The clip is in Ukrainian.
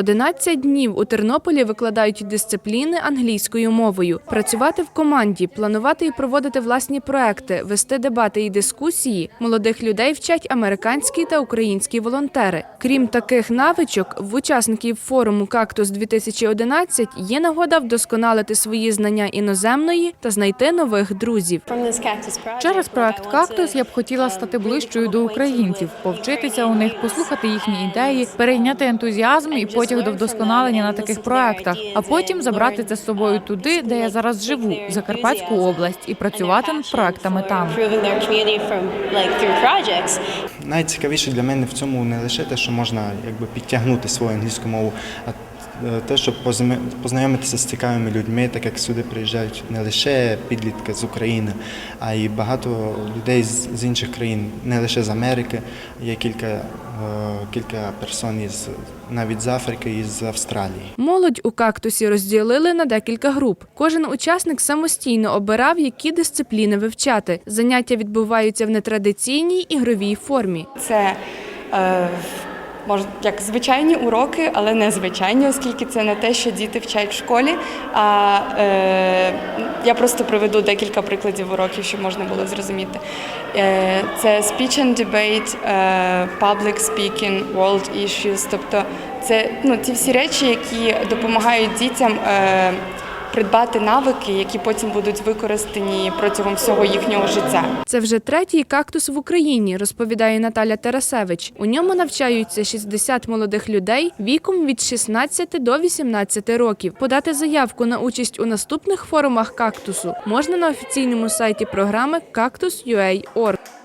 11 днів у Тернополі викладають дисципліни англійською мовою, працювати в команді, планувати і проводити власні проекти, вести дебати і дискусії. Молодих людей вчать американські та українські волонтери. Крім таких навичок, в учасників форуму Кактус 2011 є нагода вдосконалити свої знання іноземної та знайти нових друзів. Через проект Кактус я б хотіла стати ближчою до українців, повчитися у них, послухати їхні ідеї, перейняти ентузіазм і потяг до вдосконалення на таких проектах, а потім забрати це з собою туди, де я зараз живу, в Закарпатську область, і працювати над проектами там. Найцікавіше для мене в цьому не лише те, що можна якби підтягнути свою англійську мову, а те, щоб позна- познайомитися з цікавими людьми, так як сюди приїжджають не лише підлітки з України, а й багато людей з, з інших країн, не лише з Америки. Є кілька, е, кілька персон із навіть з Африки і з Австралії. Молодь у кактусі розділили на декілька груп. Кожен учасник самостійно обирав, які дисципліни вивчати. Заняття відбуваються в нетрадиційній ігровій формі. Це е, може як звичайні уроки, але не звичайні, оскільки це не те, що діти вчать в школі. А е, я просто приведу декілька прикладів уроків, щоб можна було зрозуміти. Е, це speech and debate, е, public speaking, world issues. Тобто це ну, ті всі речі, які допомагають дітям. Е, Придбати навики, які потім будуть використані протягом всього їхнього життя. Це вже третій кактус в Україні, розповідає Наталя Тарасевич. У ньому навчаються 60 молодих людей віком від 16 до 18 років. Подати заявку на участь у наступних форумах кактусу можна на офіційному сайті програми Cactus.ua.org.